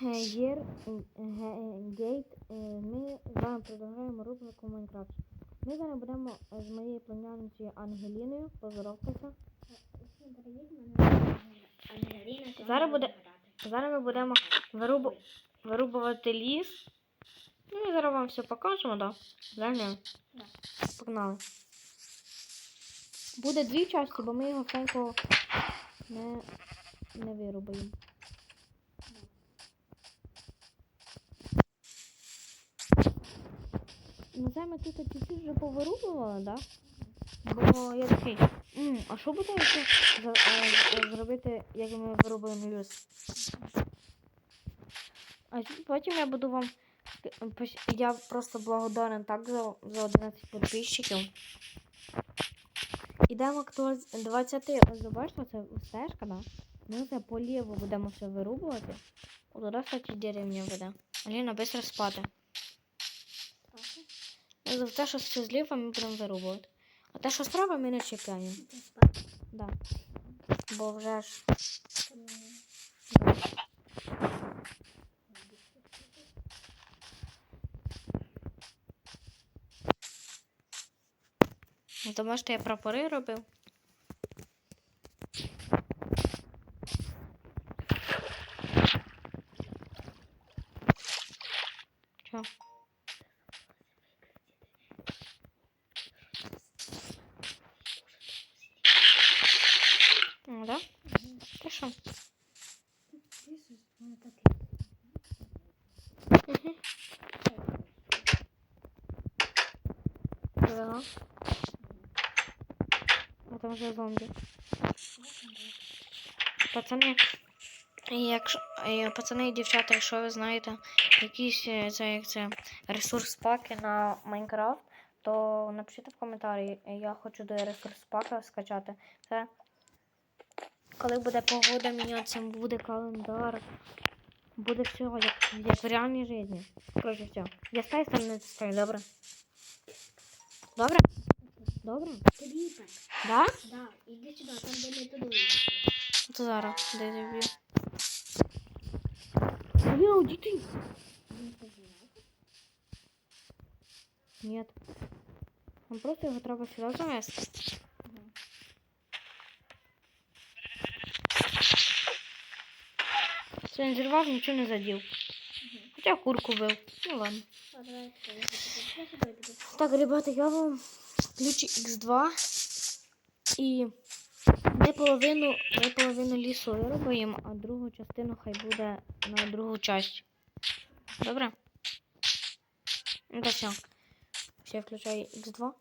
Гер Гейт. Е, Ми з вами продовжуємо рубрику Майнкрафт. Ми зараз будемо з моєю племянницею Ангеліною. Поздоровкайся. Зараз буде- Зараз ми будемо вирубу... вирубувати ліс. Ну і зараз вам все покажемо, да? Да. Погнали. Буде дві частини, бо ми його всенько не, не вирубаємо. Ну, це тут чуть-чуть вже повирубували, да? Бо я такий. «М, а що буде, якщо е, е, зробити, як ми вирубуємо ліс? А потім я буду вам. Я просто благодарен так за, за 11 підписчиків. Ідемо хто 20. Ось бачите, це стежка, да? Ми це поліво будемо все вирубувати. О, туди, кстати, деревня буде. Аліна, швидко спати. За те, що все зліва ми будемо вирубувати. А те, що справа, ми не чіпляємо. Да. Бо вже ж. Ну, Тому що я прапори робив. Чо? Ну, да? Ти що? Угу. Ага. А там вже зомбі. Пацани, якщо е, пацани і дівчата, якщо ви знаєте якийсь е, це, як це, ресурс паки на Майнкрафт, то напишіть в коментарі. Я хочу до ресурс пака скачати. Це коли буде погода мінятися, буде календар. Буде все як, як в реальній житті. Короче, все. Я з тієї сторони стою, добре? Добре? Добре? Кріпер. Да? Да, іди сюди, там де ми туди. То зараз, де я б'ю. Аліна, уйди ти. Нет. Нам просто його треба сюди завести. Це не зірвав, не задів. Хоча курку бив. Ну ладно. Так, ребята, я вам включу X2 і ми половину, ми половину лісу виробимо, а другу частину хай буде на другу часть. Добре? Ну то все. Все, включаю X2.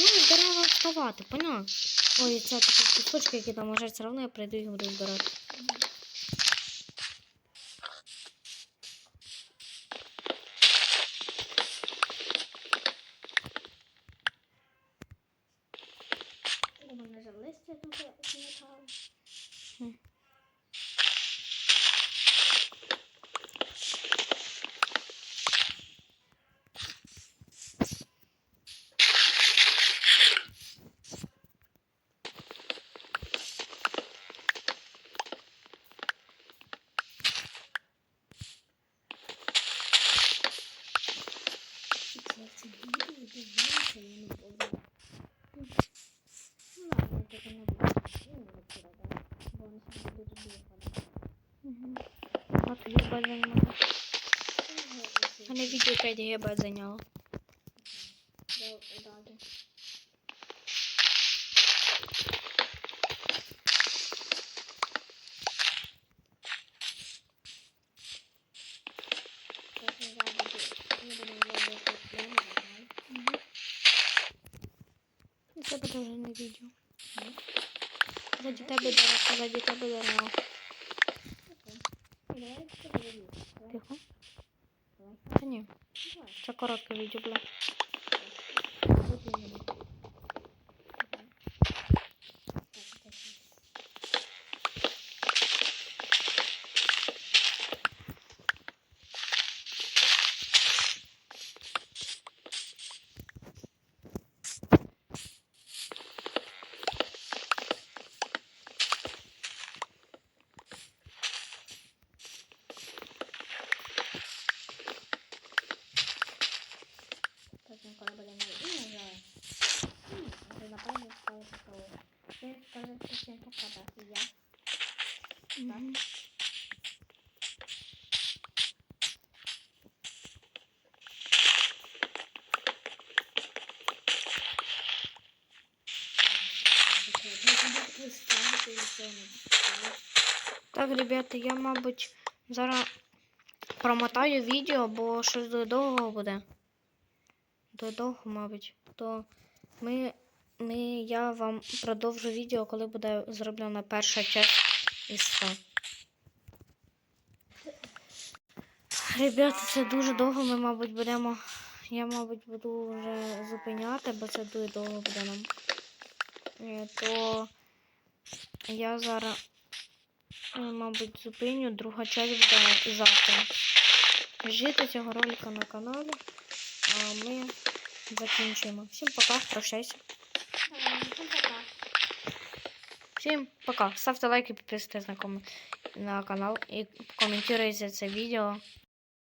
Ну, вставати, поняла? Ой, це такі кусочки, які там лежать, все одно я прийду їх буду збирати. У мене листя. Це це буде, і дивитися, я не буду. Ну ладно, я таке не буду. Ну, не передам. Бо вони собі будуть бігати. Угу. От гіба зайняла. Мене відео 5 геба зайняло. Це буде вже не відео. Заді тебе дерева, заді тебе дерева. Тихо. Та ні, це коротке відео, бля. Всім пока, я. Мгм. Так, ребята, я, мабуть, зараз промотаю відео, бо щось дуже довго буде. Дуже довго, мабуть. То ми, ми, я вам продовжу відео, коли буде зроблена перша часть із СФ. Ребята, це дуже довго. Ми, мабуть, будемо. Я, мабуть, буду вже зупиняти, бо це дуже довго буде нам. Е, То я зараз, е, мабуть, зупиню. Друга часть буде завтра. Жити цього ролика на каналі. А ми закінчуємо. Всім пока, прощайся. Всім пока. Ставьте лайки, подписывайтесь на, канал и комментируйте это відео.